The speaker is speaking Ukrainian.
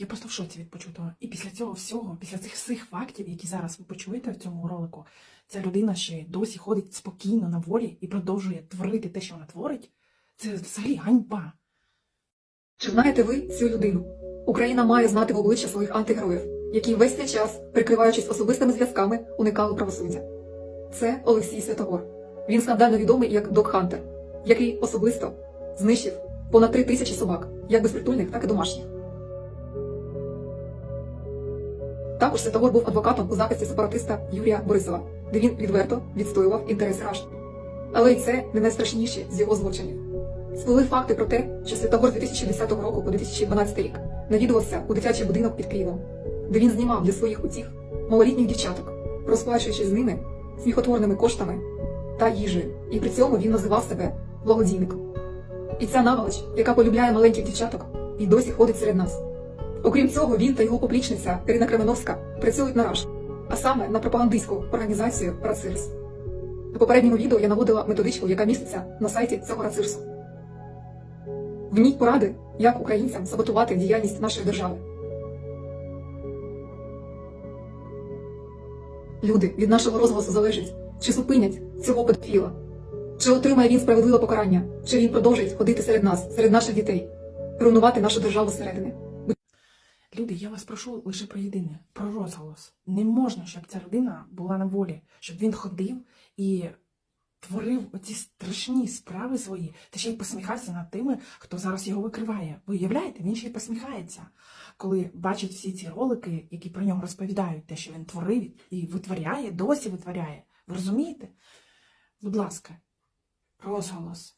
Я просто в шоці від почутого. І після цього всього, після цих всіх фактів, які зараз ви почуєте в цьому ролику, ця людина ще досі ходить спокійно на волі і продовжує творити те, що вона творить. Це взагалі ганьба. Чи знаєте ви цю людину? Україна має знати в обличчя своїх антигероїв, які весь цей час, прикриваючись особистими зв'язками, уникали правосуддя. Це Олексій Святогор. Він скандально відомий як Док Хантер, який особисто знищив понад три тисячі собак, як безпритульних, так і домашніх. Також Святогор був адвокатом у захисті сепаратиста Юрія Борисова, де він відверто відстоював інтереси Рашки. Але й це не найстрашніші з його злочинів. Сплили факти про те, що Святогор з 2010 року по 2012 рік навідувався у дитячий будинок під Києвом, де він знімав для своїх утіх малолітніх дівчаток, розплачуючись з ними сміхотворними коштами та їжею, і при цьому він називав себе благодійником. І ця наволоч, яка полюбляє маленьких дівчаток, і досі ходить серед нас. Окрім цього, він та його поплічниця Ірина Кременовська працюють на РАШ, а саме на пропагандистську організацію Рацирс. У попередньому відео я наводила методичку, яка міститься на сайті цього Рацирсу. В ній поради, як українцям саботувати діяльність нашої держави. Люди від нашого розголосу залежить, чи зупинять цього педофіла, чи отримає він справедливе покарання, чи він продовжить ходити серед нас, серед наших дітей, руйнувати нашу державу зсередини. Люди, я вас прошу лише про єдине, про розголос. Не можна, щоб ця людина була на волі, щоб він ходив і творив оці страшні справи свої, та ще й посміхався над тими, хто зараз його викриває. Ви уявляєте, він ще й посміхається, коли бачить всі ці ролики, які про нього розповідають, те, що він творив і витворяє, досі витворяє. Ви розумієте? Будь ласка, розголос.